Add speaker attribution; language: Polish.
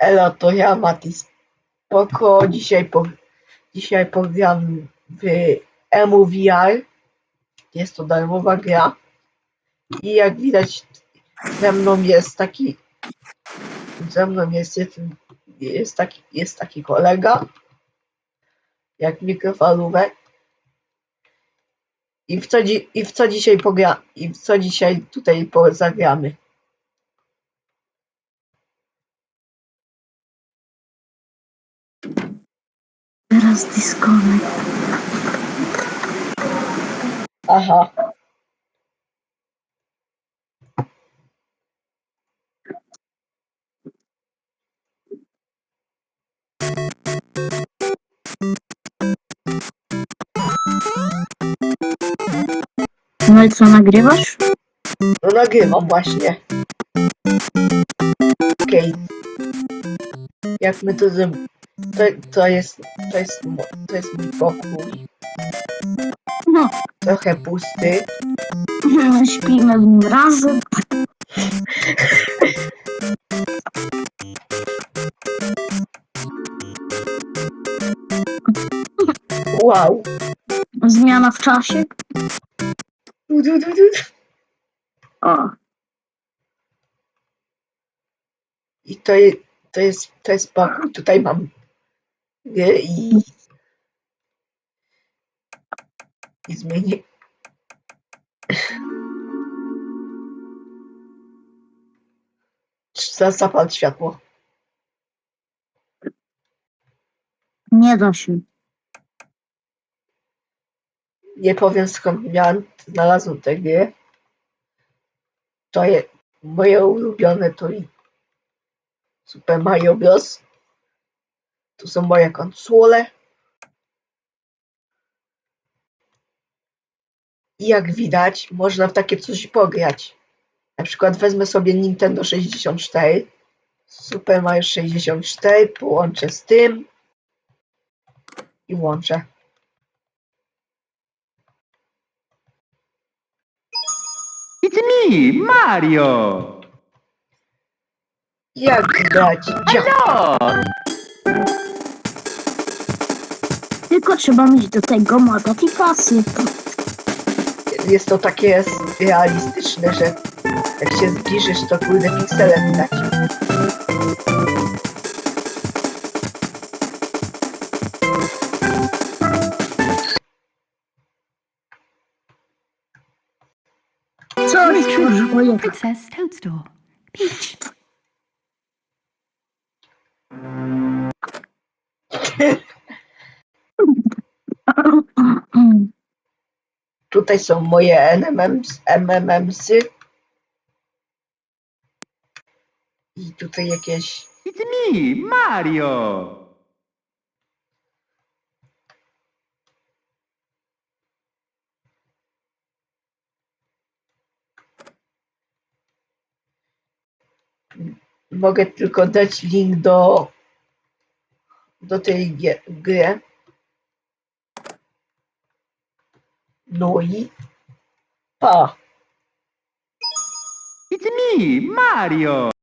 Speaker 1: Elo, to ja, Mati. Spoko, dzisiaj, po, dzisiaj pogram w EmuVR. Jest to darmowa gra. I jak widać, ze mną jest taki, ze mną jest, jest, jest, taki, jest taki kolega, jak mikrofalówek. I w co, i w co dzisiaj pogra, i w co dzisiaj tutaj zagramy.
Speaker 2: Teraz disconnect.
Speaker 1: Aha.
Speaker 2: No i co, nagrywasz?
Speaker 1: No nagrywam właśnie. Okej. Jak my to zrobimy? To, to jest, to jest, to jest mój pokój.
Speaker 2: No,
Speaker 1: Trochę pusty.
Speaker 2: śpimy w nim razem.
Speaker 1: Wow.
Speaker 2: Zmiana w czasie.
Speaker 1: Du, du, du, du.
Speaker 2: O,
Speaker 1: I to jest, to jest, to jest pokój. Tutaj mam i i zmieni. Za- Zapal światło.
Speaker 2: nie da się.
Speaker 1: Nie powiem skąd miałem, znalazłem tę grę. To jest moje ulubione to i Super Mario Bros. Tu są moje konsole. I jak widać, można w takie coś pograć. Na przykład wezmę sobie Nintendo 64, Super Mario 64, połączę z tym i włączę.
Speaker 3: It's me, Mario!
Speaker 1: Jak widać, działa.
Speaker 2: Tylko trzeba mieć do tego modyfikację.
Speaker 1: jest to takie realistyczne, że jak się zbliżysz, to kurde piksele widać.
Speaker 2: Coś już moje.
Speaker 4: Princess Toadstool. Peach.
Speaker 1: Tutaj są moje NMMs, MMMsy. I tutaj jakieś
Speaker 3: It's me, Mario!
Speaker 1: mogę tylko dać link do do tej gry. No i pa!
Speaker 3: It's me, Mario!